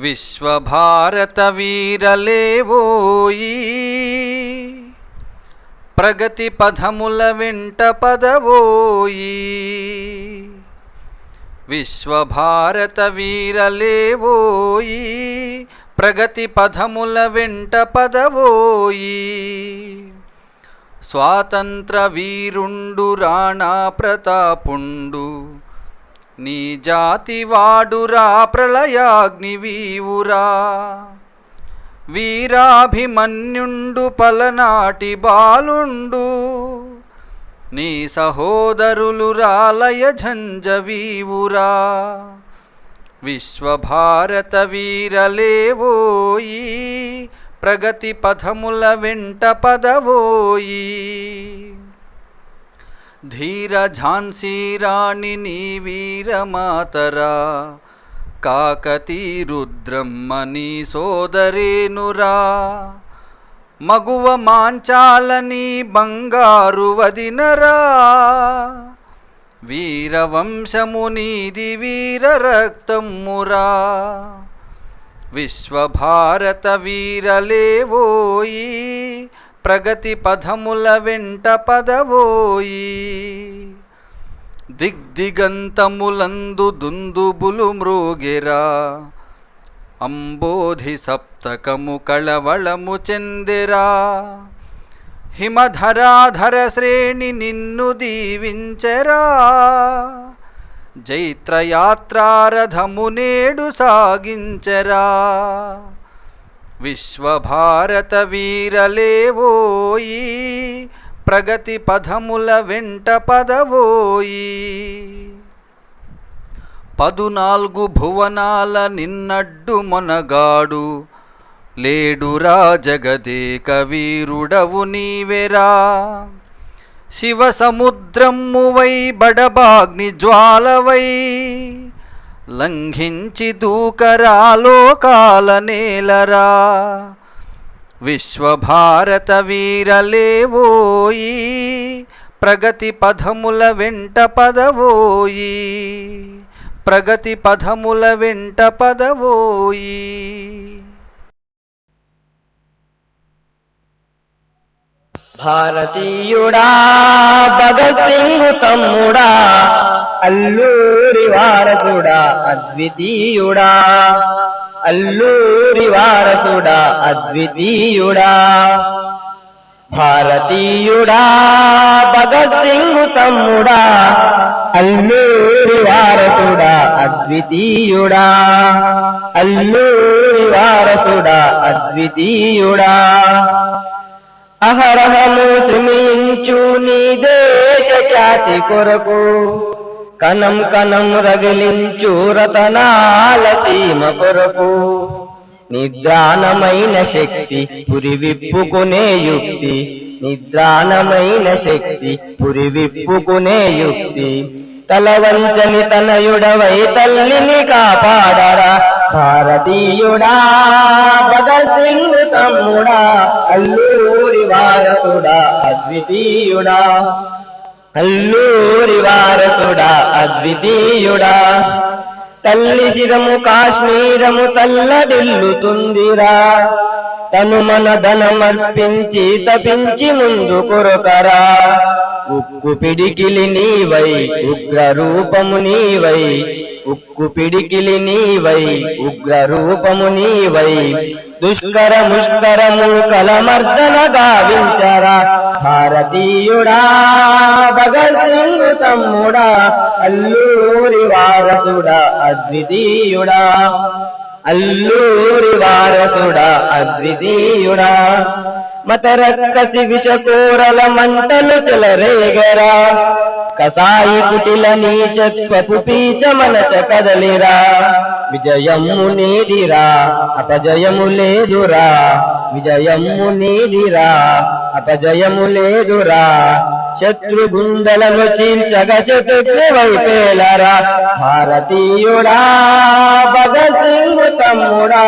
విశ్వభారత వీరలేవోయి ప్రగతి పదముల వెంట పదవోయి? విశ్వభారత వీరలేవోయి ప్రగతి పదముల వెంట పదవోయి? స్వాతంత్ర వీరుండు రాణా ప్రతాపుండు నీ జాతి వాడురా ప్రళయాగ్నివీవురా. వీరాభిమన్యుండు పలనాటి బాలుండు. నీ సహోదరులు రాలయ ఝంజవీవురా విశ్వభారత వీరలేవోయి ప్రగతి పథముల వెంట పదవోయి. ధీర ఝాన్సీరాణి నీ వీరమాతరా. కాకతీ రుద్రమ్మ నీ సోదరేనురా. మగువ మాంచాలని బంగారు వదినరా. వీరవంశము నీది వీర రక్తమురా విశ్వభారత వీరలేవోయి. ప్రగతి పథముల వెంట పదవోయి. దిగ్దిగంతములందు దుందుబులు మృగిరా అంబోధి సప్తకము కళవళము చెందిరా. హిమధరాధర శ్రేణి నిన్ను దీవించరా. జైత్రయాత్రారథము నేడు సాగించెరా. విశ్వభారత వీరలేవోయి ప్రగతి పదముల వెంట పదవోయి? పదునాలుగు భువనాల నిన్నడ్డు మొనగాడు లేడురా జగదేక వీరుడవు నీవెరా? శివ సముద్రమ్మువై బడబాగ్ని జ్వాలవై లంఘించి దూకరా లోకాల నేలరా. విశ్వభారత వీరలేవోయి? ప్రగతి పథముల వెంట పదవోయి? ప్రగతి పథముల వెంట పదవోయి? భారతీయుడా భగత్ సింగ్ తమ్ముడా అల్లూరి వారసుడా అద్వితీయుడా. అల్లూరి వారసుడా అద్వితీయుడా. భారతీయుడా భగత్ సింగ్ తమ్ముడా అల్లూరి వారసుడా అద్వితీయుడా. అల్లూరి వారసుడా అద్వితీయుడా. అహరహము శ్రమించు నీ దేశ ఖ్యాతి కొరకు. కనం కనం రగిలించు రతనాల సీమ కొరకు. నిద్రానమైన శక్తి పురి విప్పుకునే యుక్తి. నిద్రానమైన శక్తి పురి విప్పుకునే యుక్తి తలవంచని తనయుడవై తల్లిని కాపాడరా. భారతీయుడా భగత్ సింగ్ తమ్ముడా అల్లూరి వారసుడా అద్వితీయుడా. అల్లూరి వారసుడా అద్వితీయుడా. తల్లి శిరము కాశ్మీరము తల్లడిల్లుతుందిరా తను మన ధనమర్పించి తపించి ముందు కొరకరా ఉక్కు పిడికిలి నీవై ఉగ్ర రూపము నీవై. ఉక్కు పిడికిలి నీవై ఉగ్ర రూపము నీవై. దుష్కర ముష్కరము కలమర్దన గావించరా? భారతీయుడా భగత్ సింగ్ తమ్ముడా అల్లూరి వారసుడా అద్వితీయుడా. అల్లూరి వారసుడా అద్వితీయుడా. మతరక్కసి విషకూరల మంటలు చెలరేగరా. కసాయి కుటిల చెప్పపు పీచ మనచ కదలిరా. విజయము నీదిరా అపజయము లేదురా. విజయము నీదిరా అపజయము లేదురా. శత్రు గుండెలను చీల్చగ శత్రు వైపేలరా భారతీయుడా భగత్ సింగ్ తమ్ముడా.